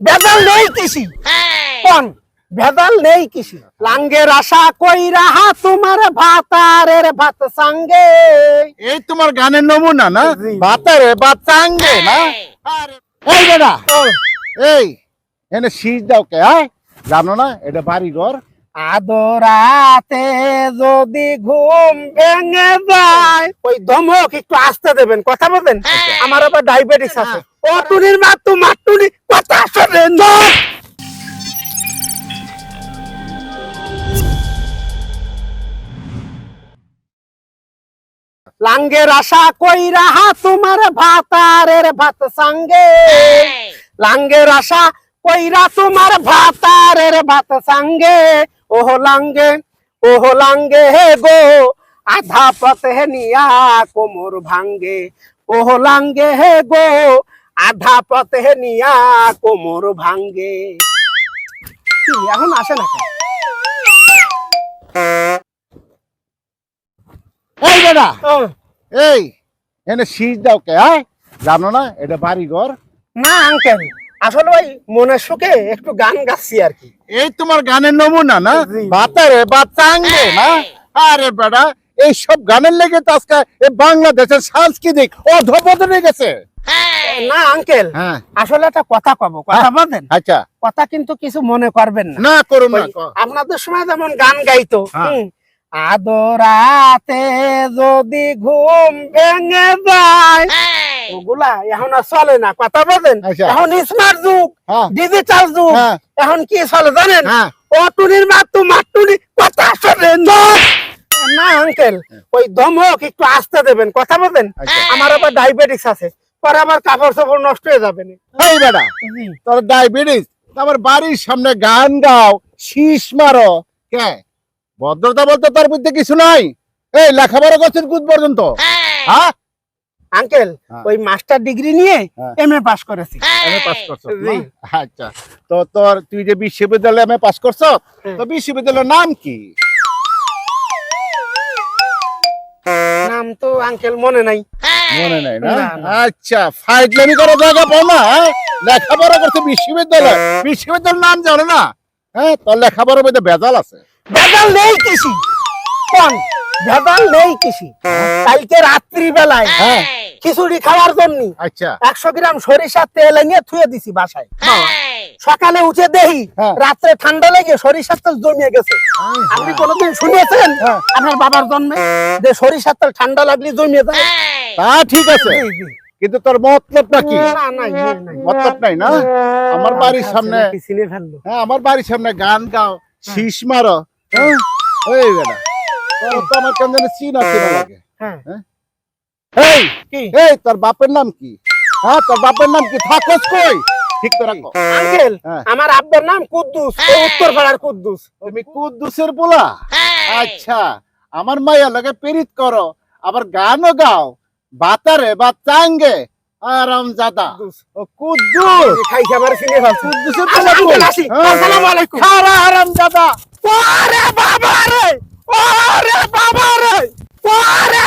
ভেজাল নেই কৃষি। কোন? ভেজাল নেই কৃষি। লাঙ্গের আশা কইরা হা তোমার ভাতারের ভাত সঙ্গে। এই তোমার গানের নমুনা না? জি। বাতারে বাতাঙ্গে না? আরে, এই বেটা। এই এনে শীষ দাও কে হ্যাঁ? জানো না এটা বাড়ি ঘর। আদরাতে যদি ঘুম ভেঙে যায় ওই ধমক একটু আসতে দেবেন কথা বলেন আমার আবার ডায়াবেটিস আছে। ও টুনির মা তোমার টুনি কথা শোনে না। লাঙ্গের আশা কইরা হা, তোমার ভাতারের ভাত সঙ্গে। লাঙ্গের আশা কইরা তোমার ভাতারের ভাত সঙ্গে। ওহ লাঙ্গে ওহ লাঙ্গে হে গো, আধা পথে নিয়া কোমর ভাঙ্গে। ওহ লাঙ্গে হে গো আধা পথে নিয়া কোমর ভাঙ্গে। এখন আসে না এই বেটা ও, এই এনে শীষ দাও কে হ্যাঁ? জানো না এটা বাড়ি ঘর না আঙ্কেল আসলে ওই মনের সুখে একটু গান গাচ্ছি আর কি। এই তোমার গানের নমুনা না? জি। বাতারে বাতাঙ্গে না? আরে বেটা এই সব গানের লেগে তো আজকে এই বাংলাদেশের সাংস্কৃতিক অধপতনে গেছে। না আঙ্কেল হ্যাঁ। আসলে একটা কথা কব কথা বলেন? আচ্ছা। কথা কিন্তু কিছু মনে করবেন না। না করুন না আপনাদের সময় যেমন গান গাইতো হ্যাঁ। আদরাতে যদি ঘুম ভেঙে যায় ওগুলা এখন আর চলে না। কথা বলেন আচ্ছা। এখন স্মার্ট যুগ হ্যাঁ। ডিজিটাল যুগ হ্যাঁ। এখন কি চলে জানেন? হ্যাঁ। ও টুনির মা তোমার টুনি কথা শোনে না না আঙ্কেল ওই ধমক একটু আসতে দেবেন কথা বলেন আচ্ছা। আমার আবার ডায়াবেটিস আছে। পরে আমার কাপড় চাপড় নষ্ট হয়ে যাবে এই বেটা তোর ডায়াবেটিস আমার বাড়ির সামনে গান গাও শীষ মারো। কে? ভদ্রতা বলতে তোর মধ্যে কিছু নাই? এই লেখাপড়া করছেন কুদ পর্যন্ত? হ্যাঁ। আঙ্কেল হ্যাঁ। ওই মাস্টার ডিগ্রি নিয়ে হ্যাঁ। এম এ পাস করেছি। এম পাস করছ। আচ্ছা তো তোর তুই যে বিশ্ববিদ্যালয়ে এম পাস করছ হ্যাঁ। তো বিশ্ববিদ্যালয়ের নাম কি? তো আঙ্কেল মনে নাই। মনে নাই না। আচ্ছা ফাইজলামি করার জায়গা পাও না হ্যাঁ? লেখাপড়া করছে বিশ্ববিদ্যালয়। বিশ্ববিদ্যালয়ের নাম জানো না হ্যাঁ? তোর লেখাপড়ার মধ্যে বেজাল আছে। ভেজাল নেই কৃষি কোন? ভেজাল নেই কৃষি কালকে রাত্রি বেলায় হ্যাঁ। খিচুড়ি খাওয়ার জন্য আচ্ছা। একশো গ্রাম সরিষার তেল এনে থুয়ে দিছি বাসায়। সকালে উঠে দেখি হ্যাঁ। রাত্রে ঠান্ডা লেগে সরিষার তেল জমিয়ে গেছে। আপনি কোনোদিন শুনেছেন হ্যাঁ। আপনার বাবার জন্মে যে সরিষার তেল ঠান্ডা লাগলে জমিয়ে যায় তা ঠিক আছে। কিন্তু তোর মতলবটা কি। মতলব নাই না? আমার বাড়ির সামনে হ্যাঁ আমার বাড়ির সামনে গান গাও শীষ মারো। হ্যাঁ? ওই বেটা। তো আমার কেন জানি চিনা চিনা লাগে। হ্যাঁ। এই এই তোর বাপের নাম কি? হ্যাঁ তোর বাপের নাম কি? থাকস কই? ঠিক তো রাখো। আঙ্কেল হ্যাঁ। আমার আব্বার নাম কুদ্দুস ও উত্তর পাড়ার কুদ্দুস। তুমি কুদ্দুসের পোলা? আচ্ছা আমার মাইয়া লাগে পেরিত করো আবার গানও গাও বাতারে বা চাঙ্গে আরাম জাদা। ও কুদ্দুস! খাই খাবার কুদ্দুসের পোলা। হ্যাঁ। আসসালামু আলাইকুম। খারা আরাম জাদা। ওরে বাবা রে ওরে বাবা রে ওরে